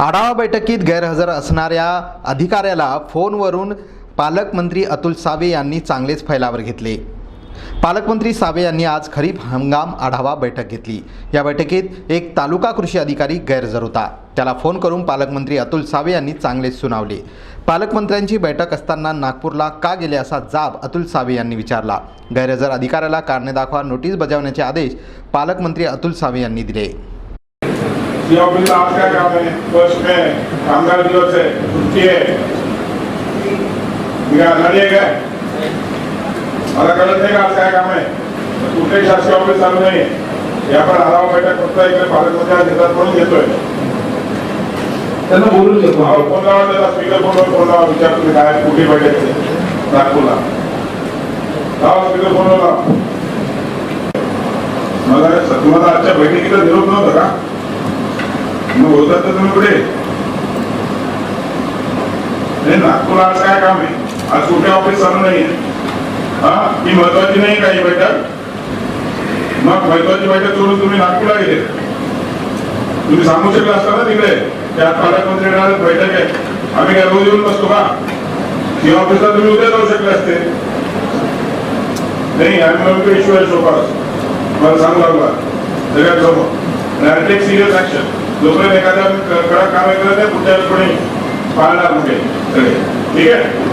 आढावा बैठकीत गैरहजर असणाऱ्या अधिकाऱ्याला फोनवरून पालकमंत्री अतुल सावे यांनी चांगलेच फैलावर घेतले. पालकमंत्री सावे यांनी आज खरीप हंगाम आढावा बैठक घेतली. या बैठकीत एक तालुका कृषी अधिकारी गैरहजर होता. त्याला फोन करून पालकमंत्री अतुल सावे यांनी चांगलेच सुनावले. पालकमंत्र्यांची बैठक असताना नागपूरला का गेले असा जाब अतुल सावे यांनी विचारला. गैरहजर अधिकाऱ्याला कारणे दाखवा नोटीस बजावण्याचे आदेश पालकमंत्री अतुल सावे यांनी दिले. ऑफिस आज क्या काम है वर्ष में कामगार दिवस है छुट्टी है काय मला कळत नाही का आज काय काम आहे कुठे शासकीय ऑफिस चालू नाही या पण आढावा बैठक फक्त इकडे पालकमंत्री येतात म्हणून घेतोय त्यांना बोलून घेतो अहो, फोन लावा त्याला स्पीकर फोनवर फोन लावा विचार तुम्ही काय कुठे बैठक? नागपूरला लावा स्पीकर फोनवर लावा मला तुम्हाला आजच्या बैठकीचा निरोप नव्हता का मग होतात तर तुम्ही कुठे नाही नागपूरला आज काय काम आहे? आज कुठे ऑफिस चालू नाही हा? ही महत्वाची नाही काही बैठक? मग महत्वाची बैठक सोडून तुम्ही नागपूरला गेले. तुम्ही सांगू शकला असता ना तिकडे? त्या पालकमंत्री बैठक आहे. आम्ही काय रोज येऊन बसतो का? ही ऑफिसला तुम्ही उद्या जाऊ शकले असते. नाही आम्ही म्हणतो इश्यू आहे मला सांगू लागला. सगळ्यात समोर आणि सिरियस ऍक्शन जोपर्यंत एखाद्या कडक कारवाई करत नाही पुढच्या वेळेस कोणी पाळणार सगळे. ठीक आहे?